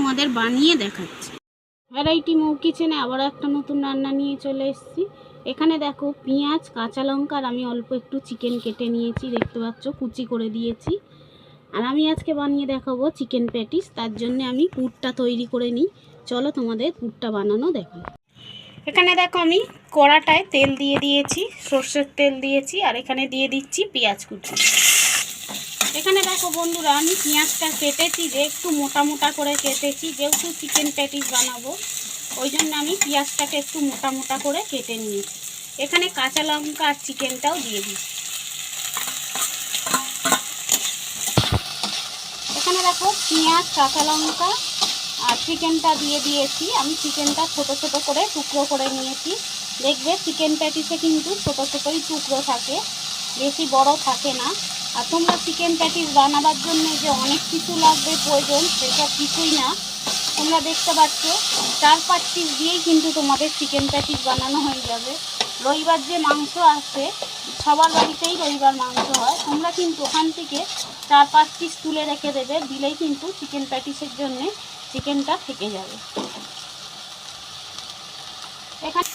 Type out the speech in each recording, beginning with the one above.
তোমাদের বানিয়ে দেখাচ্ছি। ভ্যারাইটি মৌ কিচেনে আবার একটা নতুন রান্না নিয়ে চলে এসেছি। এখানে দেখো পেঁয়াজ, কাঁচা লঙ্কার আমি অল্প একটু চিকেন কেটে নিয়েছি, দেখতে পাচ্ছ কুচি করে দিয়েছি। আর আমি আজকে বানিয়ে দেখাবো চিকেন প্যাটিস, তার জন্য আমি পুরটা তৈরি করে নিই। চলো তোমাদের পুরটা বানানো দেখো এখানে দেখো আমি কড়াটায় তেল দিয়ে দিয়েছি, সর্ষের তেল দিয়েছি, আর এখানে দিয়ে দিচ্ছি পেঁয়াজ কুচি। এখানে দেখো বন্ধুরা, আমি পেঁয়াজটা কেটেছি, যে একটু মোটা মোটা করে কেটেছি, যেহেতু চিকেন প্যাটিস বানাবো, ওই জন্য আমি পেঁয়াজটাকে একটু মোটা মোটা করে কেটে নিয়েছি। এখানে কাঁচা লঙ্কা আর চিকেনটাও দিয়ে দিচ্ছি। এখানে দেখো পেঁয়াজ, কাঁচা লঙ্কা আর চিকেনটা দিয়ে দিয়েছি। আমি চিকেনটা ছোট ছোট করে টুকরো করে নিয়েছি। দেখবে চিকেন প্যাটিসে কিন্তু ছোট ছোটোই টুকরো থাকে, বেশি বড় থাকে না। আর তোমরা চিকেন প্যাটিস বানাবার জন্য যে অনেক কিছু লাগবে, প্রয়োজন, সেসব কিছুই না। তোমরা দেখতে পাচ্ছ, চার পাঁচ পিস দিয়েই কিন্তু তোমাদের চিকেন প্যাটিস বানানো হয়ে যাবে। রবিবার যে মাংস আসে সবার বাড়িতেই রবিবার মাংস হয়। তোমরা কিন্তু ওখান থেকে চার পাঁচ পিস তুলে রেখে দেবে, দিলেই কিন্তু চিকেন প্যাটিসের জন্যে চিকেনটা থেকে যাবে। এখানে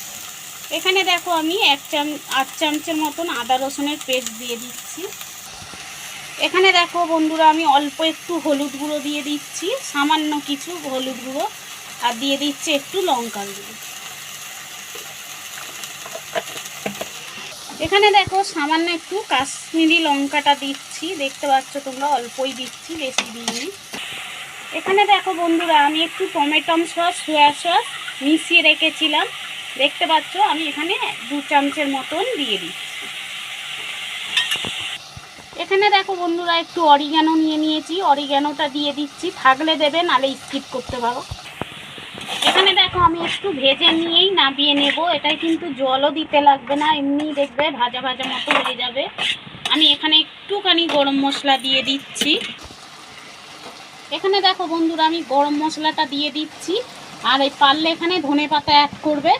এখানে দেখো আমি এক চাম আট চামচের মতন আদা রসুনের পেস্ট দিয়ে দিচ্ছি। এখানে দেখো বন্ধুরা, আমি অল্প একটু হলুদ গুঁড়ো দিয়ে দিচ্ছি, সামান্য কিছু হলুদ গুঁড়ো, আর দিয়ে দিচ্ছি একটু লঙ্কা গুঁড়ো। এখানে দেখো সামান্য একটু কাশ্মীরি লঙ্কাটা দিচ্ছি, দেখতে পাচ্ছ তোমরা অল্পই দিচ্ছি, বেশি দিইনি। এখানে দেখো বন্ধুরা, আমি একটু টমেটম সস, সোয়া সস মিশিয়ে রেখেছিলাম, দেখতে পাচ্ছ আমি এখানে দু চামচের মতন দিয়ে দিচ্ছি। এখানে দেখো বন্ধুরা, একটু অরিগ্যানো নিয়ে নিয়েছি। অরিগ্যানোটা দিয়ে দিচ্ছি। থাকলে দেবে, নালে স্কিপ করতে পারো। এখানে দেখো, আমি একটু ভেজে নিয়েই নাবিয়ে নেব। এটাই কিন্তু জলও দিতে লাগবে না এমনি দেখবে ভাজা ভাজা মতো হয়ে যাবে। আমি এখানে একটুখানি গরম মশলা দিয়ে দিচ্ছি। এখানে দেখো বন্ধুরা, আমি গরম মশলাটা দিয়ে দিচ্ছি। আর এই পারলে এখানে ধনে পাতা অ্যাড করবে।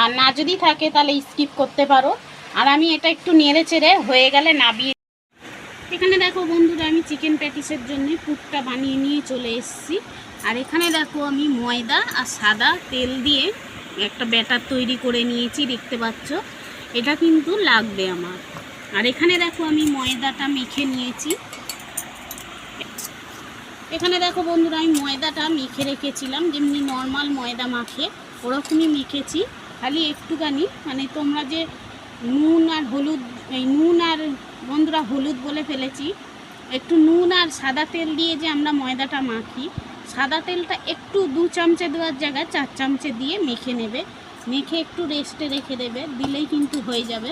আর না যদি থাকে, তাহলে স্কিপ করতে পারো। আর আমি এটা একটু নেড়ে চেড়ে হয়ে গেলে নাবিয়ে এখানে দেখো বন্ধুরা, আমি চিকেন প্যাটিসের জন্য পুরটা বানিয়ে নিয়ে চলে এসেছি। আর এখানে দেখো আমি ময়দা আর সাদা তেল দিয়ে একটা ব্যাটার তৈরি করে নিয়েছি, দেখতে পাচ্ছ? এটা কিন্তু লাগবে আমার। আর এখানে দেখো আমি ময়দাটা মেখে নিয়েছি। এখানে দেখো বন্ধুরা, আমি ময়দাটা মেখে রেখেছিলাম, যেমনি নর্মাল ময়দা মাখে, ওরকমই মেখেছি। খালি একটুখানি মানে তোমরা যে নুন আর হলুদ এই নুন আর বন্ধুরা হলুদ বলে ফেলেছি। একটু নুন আর সাদা তেল দিয়ে যে আমরা ময়দাটা মাখি, সাদা তেলটা একটু দু চামচে দেওয়ার জায়গায় চার চামচে দিয়ে মেখে নেবে। মেখে একটু রেস্টে রেখে দেবে, দিলেই কিন্তু হয়ে যাবে।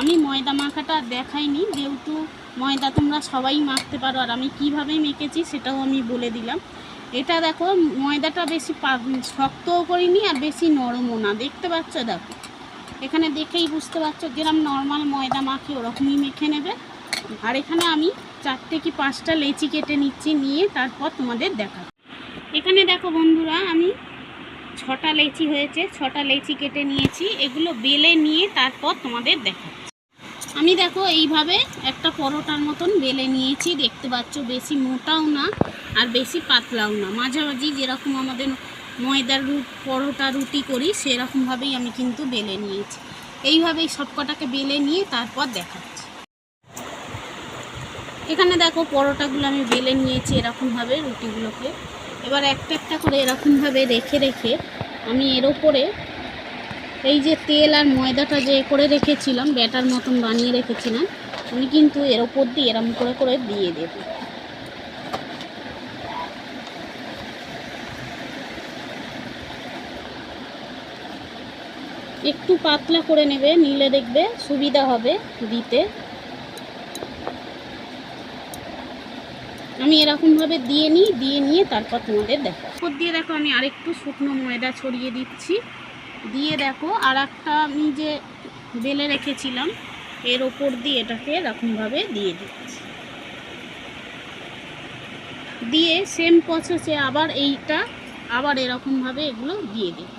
আমি ময়দা মাখাটা দেখাইনি, যেহেতু ময়দা তোমরা সবাই মাখতে পারো, আর আমি কীভাবে মেখেছি সেটাও আমি বলে দিলাম। এটা দেখো, ময়দাটা বেশি শক্তও করিনি আর বেশি নরমও না। দেখতে পাচ্ছ? দেখো। এখানে দেখেই বুঝতে পারছ যেরকম নর্মাল ময়দা মাখি ওরকমই মেখে নেবে। আর এখানে আমি চারটে কি পাঁচটা লেচি কেটে নিচ্ছি, নিয়ে তারপর তোমাদের দেখাবো। এখানে দেখো বন্ধুরা, আমি ছটা লেচি হয়েছে, ছটা লেচি কেটে নিয়েছি, এগুলো বেলে নিয়ে তারপর তোমাদের দেখাচ্ছি আমি দেখো এইভাবে একটা পরোটার মতন বেলে নিয়েছি, দেখতে পাচ্ছ বেশি মোটাও না আর বেশি পাতলাও না। মাঝামাঝি যেরকম আমাদের ময়দার পরোটা রুটি করি, সেরকমভাবেই আমি কিন্তু বেলে নিয়েছি। এইভাবেই সবকটাকে বেলে নিয়ে তারপর দেখাচ্ছি। এখানে দেখো পরোটাগুলো আমি বেলে নিয়েছি এরকমভাবে রুটিগুলোকে। এবার একটা একটা করে এরকমভাবে রেখে রেখে আমি এর ওপরে এই যে তেল আর ময়দাটা যে করে রেখেছিলাম, ব্যাটার মতন বানিয়ে রেখেছিলাম, আমি কিন্তু এর ওপর দিয়ে এরম করে করে দিয়ে দেব। একটু পাতলা করে নেবে, নিলে দেখবে সুবিধা হবে দিতে। আমি এরকমভাবে দিয়ে নিই, দিয়ে নিয়ে তারপর তোমাদের দেখো উপর দিয়ে দেখো আমি আরেকটু শুকনো ময়দা ছড়িয়ে দিচ্ছি। দিয়ে দেখো আর একটা আমি যে বেলে রেখেছিলাম, এর ওপর দিয়ে এটাকে এরকমভাবে দিয়ে দিচ্ছি। দিয়ে সেম প্রসেসে আবার এইটা, আবার এরকমভাবে এগুলো দিয়ে দিই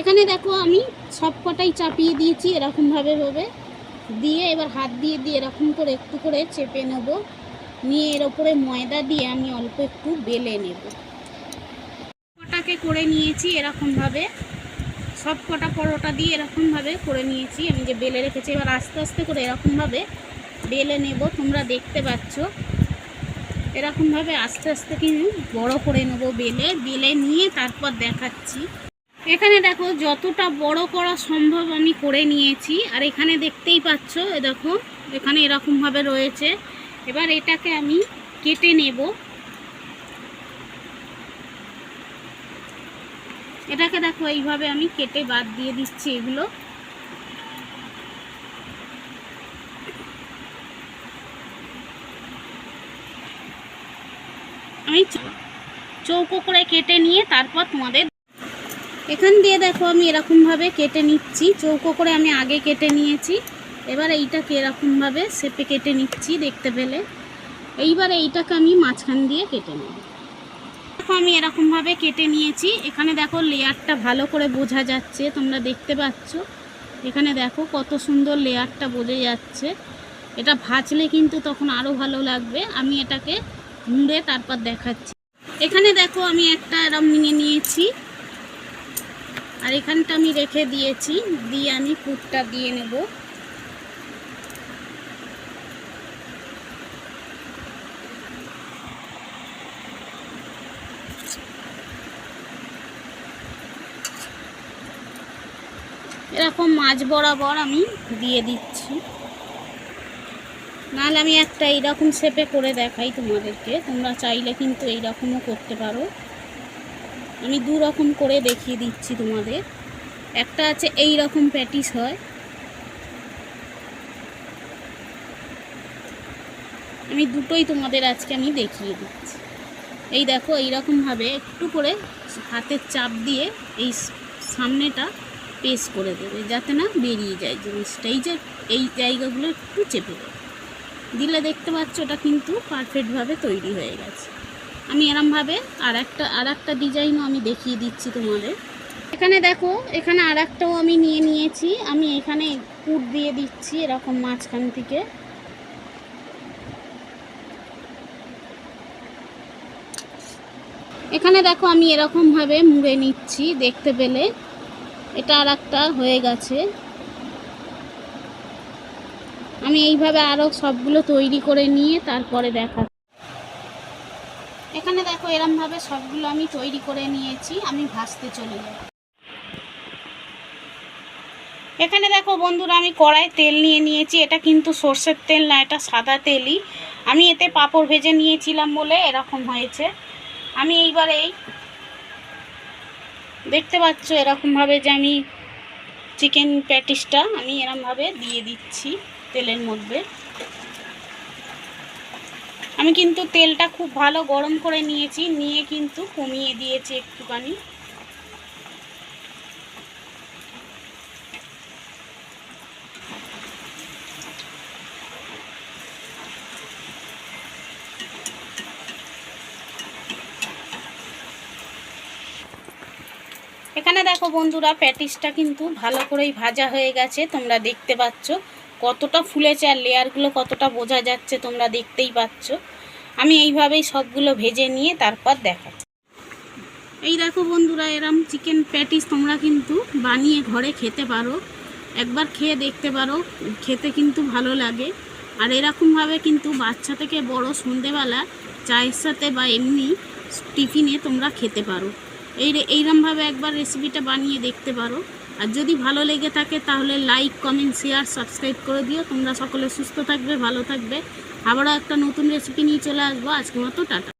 এখানে দেখো আমি সব কটাই চাপিয়ে দিয়েছি, এরকমভাবে হবে। দিয়ে এবার হাত দিয়ে দিয়ে এরকম করে একটু করে চেপে নেব। নিয়ে এর ওপরে ময়দা দিয়ে আমি অল্প একটু বেলে নেব। কটাকে করে নিয়েছি এরকমভাবে। সব কটা পরোটা দিয়ে এরকমভাবে করে নিয়েছি। আমি যে বেলে রেখেছি, এবার আস্তে আস্তে করে এরকমভাবে বেলে নেব। তোমরা দেখতে পাচ্ছ। এরকমভাবে আস্তে আস্তে কিন্তু বড় করে নেব বেলে। বেলে নিয়ে তারপর দেখাচ্ছি। এখানে দেখো, যতটা বড় করা সম্ভব আমি করে নিয়েছি। আর এখানে দেখতেই পাচ্ছ, এ দেখো, এখানে এরকমভাবে রয়েছে। এবার এটাকে আমি কেটে নেব। এটাকে দেখো, এইভাবে আমি কেটে বাদ দিয়ে দিচ্ছি এগুলো। আমি চৌকো করে কেটে নিয়ে তারপর তোমাদের এখান দিয়ে দেখো আমি এরকমভাবে কেটে নিচ্ছি। চৌকো করে আমি আগে কেটে নিয়েছি। এবার এইটাকে এরকমভাবে সেপে কেটে নিচ্ছি দেখতে পেলে। এইবার এইটাকে আমি মাঝখান দিয়ে কেটে নেব। দেখো আমি এরকমভাবে কেটে নিয়েছি। এখানে দেখো লেয়ারটা ভালো করে বোঝা যাচ্ছে, তোমরা দেখতে পাচ্ছ। এখানে দেখো কত সুন্দর লেয়ারটা বোঝা যাচ্ছে। এটা ভাজলে কিন্তু তখন আরও ভালো লাগবে। আমি এটাকে মুড়ে তারপর দেখাচ্ছি। এখানে দেখো আমি একটা এরম নিয়ে নিয়েছি। আর এখানটা আমি রেখে দিয়েছি। দিয়ে আমি পুরটা দিয়ে নেব। এরকম মাছ বরাবর আমি দিয়ে দিচ্ছি। নাহলে আমি একটা এইরকম শেপে করে দেখাই তোমাদেরকে। তোমরা চাইলে কিন্তু এইরকমও করতে পারো। আমি দু রকম করে দেখিয়ে দিচ্ছি তোমাদের। একটা আছে এই রকম প্যাটিস হয়। আমি দুটোই তোমাদের আজকে আমি দেখিয়ে দিচ্ছি। এই দেখো, এই এইরকমভাবে একটু করে হাতের চাপ দিয়ে এই সামনেটা পেস করে দেবে, যাতে না বেরিয়ে যায় জিনিসটা। এই যে, এই জায়গাগুলো একটু চেপে দেবে। দিলে দেখতে পাচ্ছ ওটা কিন্তু পারফেক্টভাবে তৈরি হয়ে গেছে। আমি এরমভাবে আর একটা আর একটা ডিজাইনও আমি দেখিয়ে দিচ্ছি তোমাদের। এখানে দেখো, এখানে আর একটাও আমি নিয়ে নিয়েছি। আমি এখানে পুর দিয়ে দিচ্ছি এরকম মাঝখান থেকে। এখানে দেখো, আমি এরকমভাবে মুড়ে নিচ্ছি দেখতে পেলে। এটা আর একটা হয়ে গেছে। আমি এইভাবে আরও সবগুলো তৈরি করে নিয়ে তারপরে দেখা এখানে দেখো, এরমভাবে সবগুলো আমি তৈরি করে নিয়েছি, আমি ভাজতে চলে যাই এখানে দেখো বন্ধুরা, আমি কড়াই তেল নিয়ে নিয়েছি, এটা কিন্তু সর্ষের তেল না, এটা সাদা তেলই। আমি এতে পাঁপড় ভেজে নিয়েছিলাম বলে এরকম হয়েছে। আমি এইবার এই দেখতে পাচ্ছ এরকমভাবে যে আমি চিকেন প্যাটিসটা আমি এরমভাবে দিয়ে দিচ্ছি তেলের মধ্যে। আমি কিন্তু তেলটা খুব ভালো গরম করে নিয়েছি, নিয়ে কিন্তু কমিয়ে দিয়েছি একটুখানি। এখানে দেখো বন্ধুরা, প্যাটিসটা কিন্তু ভালো করেই ভাজা হয়ে গেছে, তোমরা দেখতে পাচ্ছ। কতটা ফুলেছে আর লেয়ারগুলো কতটা বোঝা যাচ্ছে তোমরা দেখতেই পাচ্ছ। আমি এইভাবেই সবগুলো ভেজে নিয়ে তারপর দেখাচ্ছি। এই দেখো বন্ধুরা, এরম চিকেন প্যাটিস তোমরা কিন্তু বানিয়ে ঘরে খেতে পারো। একবার খেয়ে দেখতে পারো, খেতে কিন্তু ভালো লাগে। আর এরকমভাবে কিন্তু বাচ্চা থেকে বড় সন্ধেবেলা চায়ের সাথে বা এমনি টিফিনে তোমরা খেতে পারো। এই এইরমভাবে একবার রেসিপিটা বানিয়ে দেখতে পারো। আর যদি ভালো লেগে থাকে তাহলে লাইক, কমেন্ট, শেয়ার, সাবস্ক্রাইব করে দিও। তোমরা সকলে সুস্থ থাকবে, ভালো থাকবে। আবারও একটা নতুন রেসিপি নিয়ে চলে আসব। আজকে মতো, টাটা।